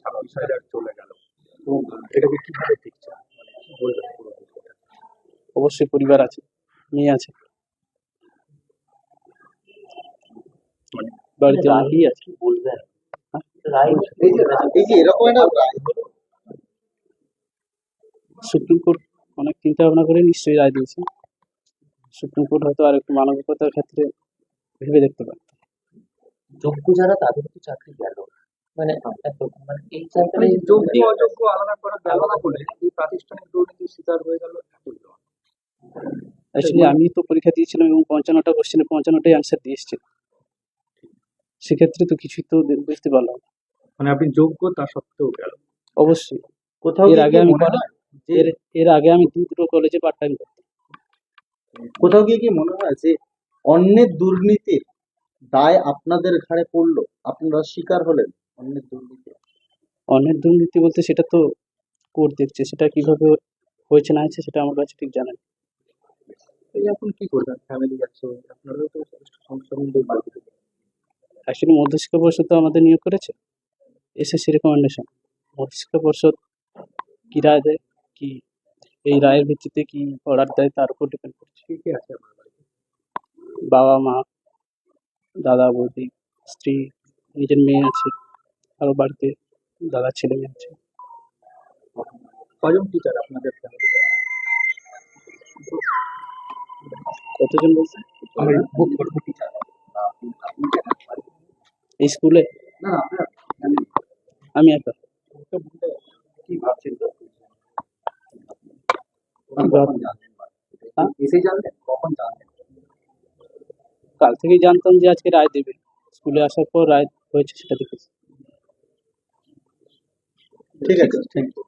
ছাব্বিশ হাজার চলে গেল। এটাকে কীভাবে দেখছেন মানে? অবশ্যই পরিবার আছে মেয়ে আছে। মানে বাড়িতে অনেকেই আছে। বলবেন হ্যাঁ? এই যে এরকম একটা সুপ্রিম কোর্ট অনেক চিন্তা ভাবনা করে নিশ্চয়ই রায় দিয়েছে। সুপ্রিম কোর্ট হয়তো আর একটু মানবিকতার ক্ষেত্রে ভেবে দেখতে পারে। যোগ্য যারা তাদের তো চাকরি মানে মানে জায়গায় মানে যোগ্য অযোগ্য আলাদা করা না বলে এই প্রাতিষ্ঠানিক দুর্নীতির শিকার হয়ে গেল। অ্যাকচুয়ালি আমি তো পরীক্ষা দিয়েছিলাম এবং পঞ্চান্নটা কোশ্চেনে পঞ্চান্নটাই অ্যান্সার দিয়েছি সেক্ষেত্রে তো কিছুই তো বুঝতে পারলাম না। মানে আপনি যোগ্য তা সত্ত্বেও গেল। অবশ্যই। কোথাও এর আগে আমি এর এর আগে আমি দু দুটো কলেজে পার্ট টাইম করতাম। কোথাও গিয়ে কি মনে হয় যে অন্যের দুর্নীতির দায় আপনাদের ঘাড়ে পড়ল আপনারা শিকার হলেন। অন্যের দুর্নীতি। অনেক দুর্নীতি বলতে সেটা তো কোর্ট দেখছে সেটা কীভাবে হয়েছে না হয়েছে সেটা আমার কাছে ঠিক জানা নেই। এই এখন কি করবেন? ফ্যামিলি আছে আপনারও তো সমস্যার অ্যাকচুয়ালি মধ্যশিক্ষা পর্ষদ তো আমাদের নিয়োগ করেছে এসএসসি রেকমেন্ডেশন মধ্যশিক্ষা পর্ষদ কি রায় দেয় কি এই রায়ের ভিত্তিতে কি অর্ডার দেয় তার উপর ডিপেন্ড করছে। কি কি আছে আপনার বাড়িতে? বাবা মা দাদা বৌদি স্ত্রী নিজের মেয়ে আছে। আরও বাড়িতে দাদা ছেলে মেয়ে আছে কজন টিচার আপনাদের কতজন বলছে? টিচার এই স্কুলে না আমি একা। কি ভাবছেন? হ্যাঁ? এসে জানলেন কখন জানলেন কাল থেকেই জানতাম যে আজকে রায় দেবে। স্কুলে আসার পর রায় হয়েছে সেটা দেখেছি। ঠিক আছে থ্যাংক ইউ